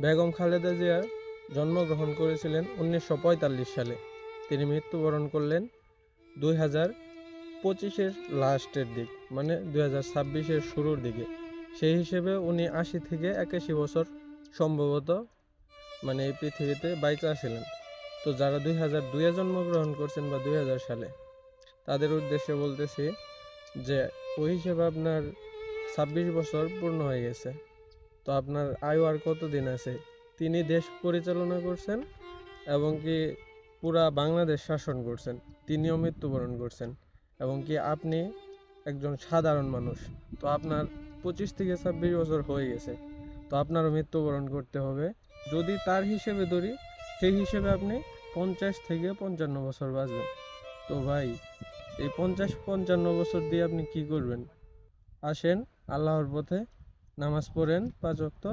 বেগম খালেদা জিয়া জন্মগ্রহণ করেছিলেন উনিশশো পঁয়তাল্লিশ সালে। তিনি মৃত্যুবরণ করলেন দুই হাজার পঁচিশের লাস্টের দিক মানে দুই হাজার ছাব্বিশের শুরুর দিকে। সেই হিসেবে উনি আশি থেকে একাশি বছর সম্ভবত মানে এই পৃথিবীতে বাইচা ছিলেন। তো যারা দুই হাজার দুইয়ে জন্মগ্রহণ করছেন বা দুই হাজার সালে, তাদের উদ্দেশ্যে বলতেছি যে, ওই হিসেবে আপনার ছাব্বিশ বছর পূর্ণ হয়ে গেছে। তো আপনার আয়ু আর কতদিন আছে? তিনি দেশ পরিচালনা করছেন এবং কি পুরা বাংলাদেশ শাসন করছেন, তিনিও মৃত্যুবরণ করছেন এবং কি আপনি একজন সাধারণ মানুষ। তো আপনার পঁচিশ থেকে ছাব্বিশ বছর হয়ে গেছে, তো আপনারও মৃত্যুবরণ করতে হবে। যদি তার হিসেবে ধরি, সেই হিসেবে আপনি পঞ্চাশ থেকে পঞ্চান্ন বছর বাঁচবেন। তো ভাই, এই পঞ্চাশ পঞ্চান্ন বছর দিয়ে আপনি কি করবেন? আসেন আল্লাহর পথে। নামাজ পড়েন পাঁচ ওয়াক্ত।